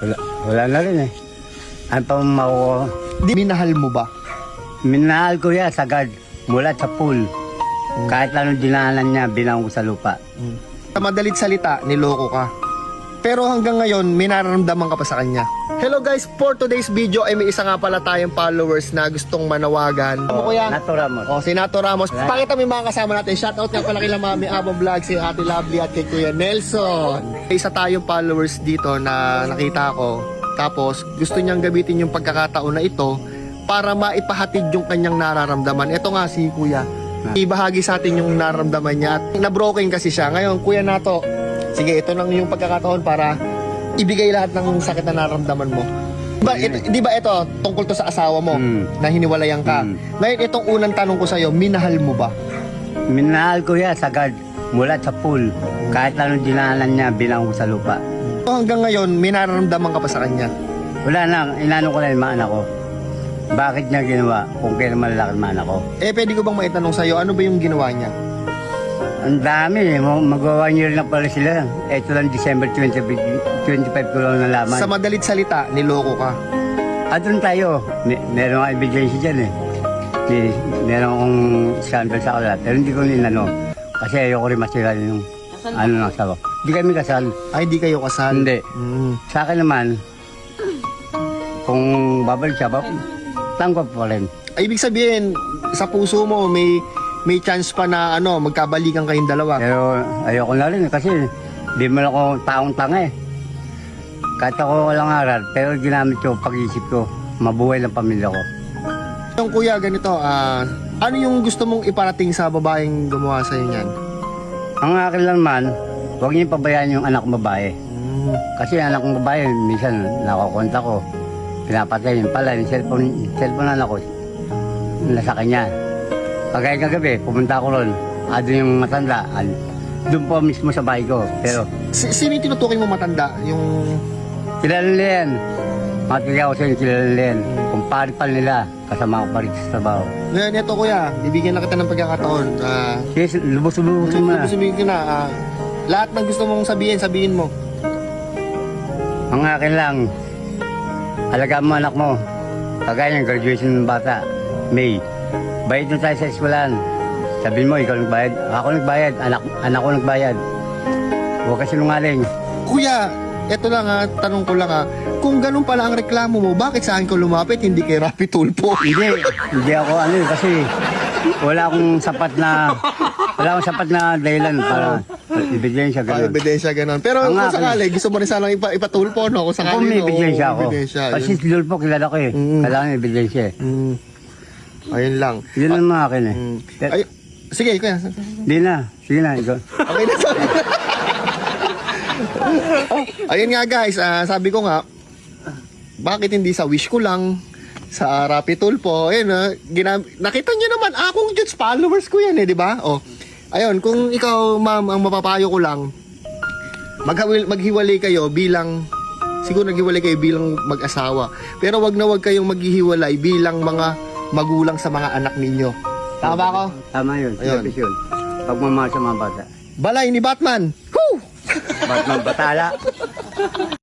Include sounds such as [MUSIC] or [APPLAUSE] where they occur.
Wala, wala na rin eh. Ano pa makukuha? Di minahal mo ba? Minahal ko yan sagad mula sa pool. Kahit anong dinaanan niya, binang ko sa lupa. Sa madalit salita, niloko ka. Pero hanggang ngayon, may nararamdaman ka pa sa kanya. Hello guys, for today's video ay may isa nga pala tayong followers na gustong manawagan. Ano kuya? Natura mo. O, si Nato Ramos. Pakita mo yung mga kasama natin. Shoutout nga pala kila Mami Abang Vlog, si Ate Lovely at kay Kuya Nelson. May Isa tayong followers dito na nakita ko. Tapos, gusto niyang gamitin yung pagkakataon na ito para maipahatid yung kanyang nararamdaman. Ito nga si Kuya. Ibahagi sa atin yung nararamdaman niya. At na-broken kasi siya. Ngayon, Kuya Nato, sige, ito lang yung pagkakataon para ibigay lahat ng sakit na nararamdaman mo. Diba, ito, di ba ito, tungkol to sa asawa mo, Mm. na hiniwalayan ka. Mm. Ngayon, itong unang tanong ko sa'yo, minahal mo ba? Minahal ko yan sagad mula sa pool. Kahit anong dinaanan niya, binang ko sa lupa. O hanggang ngayon, may nararamdaman ka pa sa kanya. Wala na, inano ko na yung mga anak ko. Bakit niya ginawa kung kailan malalaki ang mga anak ko? Eh, pwede ko bang maitanong sa'yo, ano ba yung ginawa niya? Ang dami eh, Mag- magwa one year na pala sila. Ito lang December 25, 25 ko lang nalaman. Sa madalit salita, niloko ka. At doon tayo, may, meron nga ebidensya dyan eh. May, meron akong scandal sa kalat. Pero hindi ko ninano. Kasi ayoko rin masira yung ano ng asawa. Hindi kami kasal. Ay, hindi kayo kasal. Hindi. Mm. Sa akin naman, kung babalik siya, bab- tanggap pa rin. Ay, ibig sabihin, sa puso mo, may may chance pa na ano, magkabalikan kayong dalawa. Pero ayoko na rin kasi di mo ako taong tanga eh. Kahit ako walang aral, pero ginamit ko pag-isip ko, mabuhay ng pamilya ko. Yung kuya, ganito, ah, ano yung gusto mong iparating sa babaeng gumawa sa'yo niyan? Ang akin lang man, huwag niyo pabayaan yung anak kong babae. Mm. Kasi yung anak kong babae, minsan nakakonta ko. Pinapatay yung pala, yung cellphone, cellphone anak ko. Nasa kanya. Kagaya kagabi, pumunta ako ron. Ado yung matanda. an- Doon po mismo sa bahay ko. Pero Si- sino yung tinutukoy mo matanda? Yung... kilala nila yan. Matigaw ko sa inyo, kilala nila yan. Kumpare pa nila, kasama ko pa rin sa trabaho. Ngayon, ito kuya, bibigyan na kita ng pagkakataon. Ah, Yes, lubos-lubos mo na. Sabihin ko na, ah, lahat ng gusto mong sabihin, sabihin mo. Ang akin lang, alagaan mo anak mo. Kagaya ng graduation ng bata, May. Bayad na tayo sa eskwelahan. Sabihin mo, ikaw nagbayad. Ako nagbayad, anak, anak ko nagbayad. Huwag ka sinungaling. Kuya, eto lang ha, tanong ko lang ha. Kung ganun pala ang reklamo mo, bakit saan ka lumapit, hindi kay Rapi Tulpo? [LAUGHS] Hindi, hindi ako ano eh, kasi wala akong sapat na, wala akong sapat na dahilan para ebidensya Ah, ganun. ebidensya ganun. Pero Ang kung akin- sakali, gusto mo rin sanang ipa, ipatulpo, no? Kung sakali, Kung may no? ebidensya ako. Ebidensya, Kasi yun. si Dulpo kilala ko eh. Kailangan may ebidensya eh. Mm. Ayun lang. Yun ang mga akin eh. Mm. Ay, sige, kuya. Hindi na, sige na, ikaw. Okay na, sorry. [LAUGHS] Ayun nga guys, ah, sabi ko nga, bakit hindi sa wish ko lang, sa Rapi Tulpo, ayun ah, ginam- nakita niyo naman, akong Jutes followers ko yan eh, di ba? Oh, ayun, kung ikaw ma'am, ang mapapayo ko lang, maghawil, maghiwalay kayo bilang, siguro naghiwalay kayo bilang mag-asawa, pero wag na wag kayong maghihiwalay bilang mga magulang sa mga anak ninyo. Tama ba ako? Tama yun, Ayun. Yun. Pagmamahal sa mga bata. Balay ni Batman! Woo! Ba't mga batala? [LAUGHS]